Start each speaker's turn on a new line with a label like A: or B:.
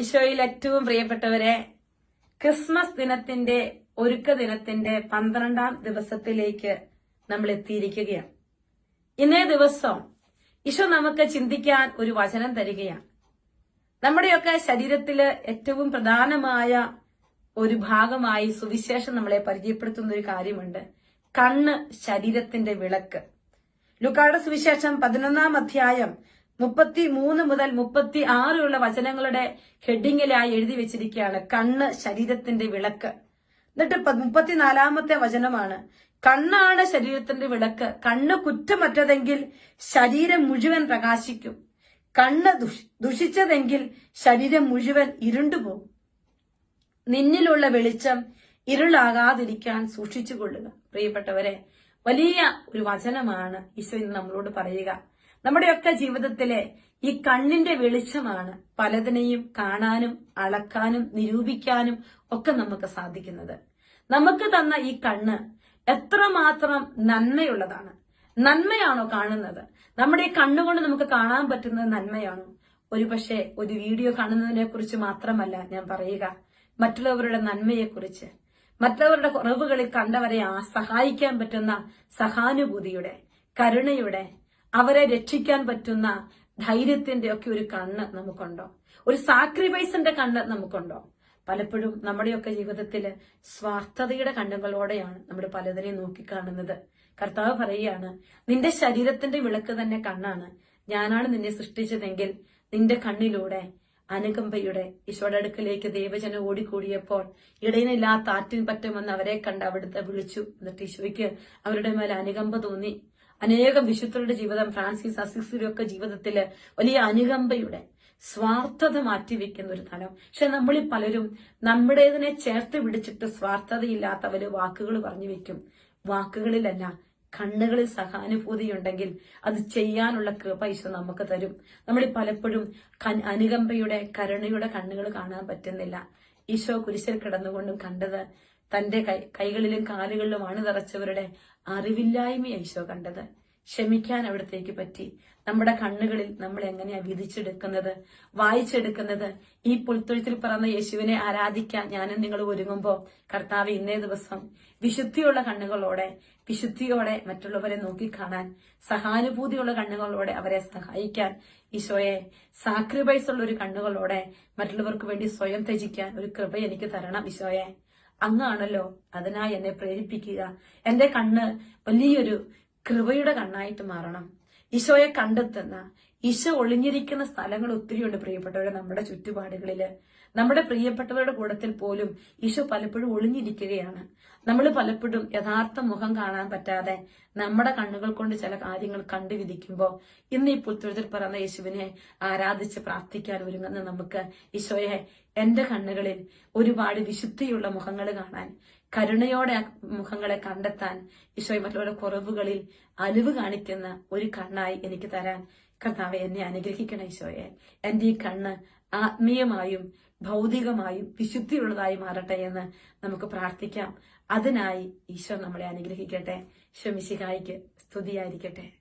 A: ഈശോയിൽ ഏറ്റവും പ്രിയപ്പെട്ടവരെ ക്രിസ്മസ് ദിനത്തിന്റെ ഒരുക്ക ദിനത്തിന്റെ പന്ത്രണ്ടാം ദിവസത്തിലേക്ക് നമ്മൾ എത്തിയിരിക്കുകയാണ്. ഇന്നേ ദിവസം ഈശോ നമുക്ക് ചിന്തിക്കാൻ ഒരു വചനം തരികയാണ്. നമ്മുടെയൊക്കെ ശരീരത്തിൽ ഏറ്റവും പ്രധാനമായ ഒരു ഭാഗമായി സുവിശേഷം നമ്മളെ പരിചയപ്പെടുത്തുന്ന ഒരു കാര്യമുണ്ട്. കണ്ണ് ശരീരത്തിന്റെ വിളക്ക്. ലുക്കാട സുവിശേഷം പതിനൊന്നാം അധ്യായം മുപ്പത്തി മൂന്ന് മുതൽ മുപ്പത്തി ആറുള്ള വചനങ്ങളുടെ ഹെഡിങ്ങിലായി എഴുതി വെച്ചിരിക്കുകയാണ് കണ്ണ് ശരീരത്തിന്റെ വിളക്ക്. എന്നിട്ട് മുപ്പത്തിനാലാമത്തെ വചനമാണ് കണ്ണാണ് ശരീരത്തിന്റെ വിളക്ക്. കണ്ണ് കുറ്റമറ്റതെങ്കിൽ ശരീരം മുഴുവൻ പ്രകാശിക്കും. കണ്ണ് ദുഷിച്ചതെങ്കിൽ ശരീരം മുഴുവൻ ഇരുണ്ടുപോകും. നിന്നിലുള്ള വെളിച്ചം ഇരുളാകാതിരിക്കാൻ സൂക്ഷിച്ചുകൊള്ളുക. പ്രിയപ്പെട്ടവരെ വലിയ ഒരു വചനമാണ് ഈശോ ഇന്ന് നമ്മളോട് പറയുക. നമ്മുടെയൊക്കെ ജീവിതത്തിലെ ഈ കണ്ണിന്റെ വെളിച്ചമാണ് പലതിനെയും കാണാനും അളക്കാനും നിരൂപിക്കാനും ഒക്കെ നമുക്ക് സാധിക്കുന്നത്. നമുക്ക് തന്ന ഈ കണ്ണ് എത്രമാത്രം നന്മയുള്ളതാണ്. നന്മയാണോ കാണുന്നത്? നമ്മുടെ ഈ കണ്ണുകൊണ്ട് നമുക്ക് കാണാൻ പറ്റുന്നത് നന്മയാണോ? ഒരുപക്ഷെ ഒരു വീഡിയോ കാണുന്നതിനെ കുറിച്ച് മാത്രമല്ല ഞാൻ പറയുക. മറ്റുള്ളവരുടെ നന്മയെക്കുറിച്ച്. മറ്റുള്ളവരുടെ കുറവുകളിൽ കണ്ടവരെ സഹായിക്കാൻ പറ്റുന്ന സഹാനുഭൂതിയുടെ കരുണയുടെ അവരെ രക്ഷിക്കാൻ പറ്റുന്ന ധൈര്യത്തിന്റെ ഒക്കെ ഒരു കണ്ണ് നമുക്കുണ്ടോ? ഒരു സാക്രിഫൈസിന്റെ കണ്ണ് നമുക്കുണ്ടോ? പലപ്പോഴും നമ്മുടെയൊക്കെ ജീവിതത്തിൽ സ്വാർത്ഥതയുടെ കണ്ണുകളോടെയാണ് നമ്മൾ പലതിനെയും നോക്കിക്കാണുന്നത്. കർത്താവ് പറയുകയാണ് നിന്റെ ശരീരത്തിന്റെ വിളക്ക് തന്നെ കണ്ണാണ്. ഞാനാണ് നിന്നെ സൃഷ്ടിച്ചതെങ്കിൽ നിന്റെ കണ്ണിലൂടെ അനുകമ്പയുടെ ഈശോയുടെ അടുക്കലേക്ക് ദേവജനം ഓടിക്കൂടിയപ്പോൾ ഇടയനില്ലാത്ത ആറ്റിൻ പറ്റുമെന്ന് അവരെ കണ്ട് അവിടുത്തെ വിളിച്ചു. എന്നിട്ട് ഈശോയ്ക്ക് അവരുടെ മേൽ അനുകമ്പ തോന്നി. അനേകം വിശുദ്ധരുടെ ജീവിതം ഫ്രാൻസിസ് അസിസിയുടെ ഒക്കെ ജീവിതത്തിൽ വലിയ അനുകമ്പയുടെ സ്വാർത്ഥത മാറ്റിവെക്കുന്ന ഒരു തലം. പക്ഷെ നമ്മളിൽ പലരും നമ്മുടേതിനെ ചേർത്ത് പിടിച്ചിട്ട് സ്വാർത്ഥതയില്ലാത്തവര് വാക്കുകൾ പറഞ്ഞു വെക്കും. വാക്കുകളിലല്ല കണ്ണുകളിൽ സഹാനുഭൂതിയുണ്ടെങ്കിൽ അത് ചെയ്യാനുള്ള കൃപ നമുക്ക് തരും. നമ്മൾ പലപ്പോഴും അനുകമ്പയുടെ കരുണയുടെ കണ്ണുകൾ കാണാൻ പറ്റുന്നില്ല. ഈശോ കുരിശിൽ കിടന്നുകൊണ്ടും കണ്ടത് തന്റെ കൈകളിലും കാലുകളിലും അണുതറച്ചവരുടെ അറിവില്ലായ്മ ഈശോ കണ്ടത്. ക്ഷമിക്കാൻ അവിടത്തേക്ക് പറ്റി. നമ്മുടെ കണ്ണുകളിൽ നമ്മൾ എങ്ങനെയാ വിധിച്ചെടുക്കുന്നത്? വായിച്ചെടുക്കുന്നത്? ഈ പുൽത്തൊഴുത്തിൽ പറഞ്ഞ യേശുവിനെ ആരാധിക്കാൻ ഞാനും നിങ്ങൾ ഒരുങ്ങുമ്പോൾ കർത്താവ് ഇന്നേ ദിവസം വിശുദ്ധിയുള്ള കണ്ണുകളോടെ വിശുദ്ധിയോടെ മറ്റുള്ളവരെ നോക്കിക്കാണാൻ സഹാനുഭൂതിയുള്ള കണ്ണുകളോടെ അവരെ സഹായിക്കാൻ ഈശോയെ സാക്രിഫൈസ് ഉള്ള ഒരു കണ്ണുകളോടെ മറ്റുള്ളവർക്ക് വേണ്ടി സ്വയം ത്യജിക്കാൻ ഒരു കൃപ എനിക്ക് തരണം ഈശോയെ. അങ്ങാണല്ലോ അതിനായി എന്നെ പ്രേരിപ്പിക്കുക. എന്റെ കണ്ണ് വലിയൊരു കൃപയുടെ കണ്ണായിട്ട് മാറണം. ഈശോയെ കണ്ടെത്തുന്ന ഈശോ ഒളിഞ്ഞിരിക്കുന്ന സ്ഥലങ്ങൾ ഒത്തിരിയുണ്ട് പ്രിയപ്പെട്ടവരെ നമ്മുടെ ചുറ്റുപാടുകളിൽ. നമ്മുടെ പ്രിയപ്പെട്ടവരുടെ കൂടത്തിൽ പോലും ഈശോ പലപ്പോഴും ഒളിഞ്ഞിരിക്കുകയാണ്. നമ്മൾ പലപ്പോഴും യഥാർത്ഥ മുഖം കാണാൻ പറ്റാതെ നമ്മുടെ കണ്ണുകൾ കൊണ്ട് ചില കാര്യങ്ങൾ കണ്ടു വിധിക്കുമ്പോൾ ഇന്ന് ഈ പുൽത്തൊഴുത്തിൽ പറഞ്ഞ യേശുവിനെ ആരാധിച്ച് പ്രാർത്ഥിക്കാൻ ഒരുങ്ങുന്ന നമുക്ക് ഈശോയെ എന്റെ കണ്ണുകളിൽ ഒരുപാട് വിശുദ്ധിയുള്ള മുഖങ്ങൾ കാണാൻ കരുണയോടെ മുഖങ്ങളെ കണ്ടെത്താൻ ഈശോയെ മറ്റുള്ളവരുടെ കുറവുകളിൽ അലിവ് കാണിക്കുന്ന ഒരു കണ്ണായി എനിക്ക് തരാൻ കർത്താവെ എന്നെ അനുഗ്രഹിക്കണം ഈശോയെ. എന്റെ ഈ കണ്ണ് ആത്മീയമായും ഭൗതികമായും വിശുദ്ധിയുള്ളതായി മാറട്ടെ എന്ന് നമുക്ക് പ്രാർത്ഥിക്കാം. അതിനായി ഈശോ നമ്മളെ അനുഗ്രഹിക്കട്ടെ. ശമിശിഹായിക്ക് സ്തുതിയായിരിക്കട്ടെ.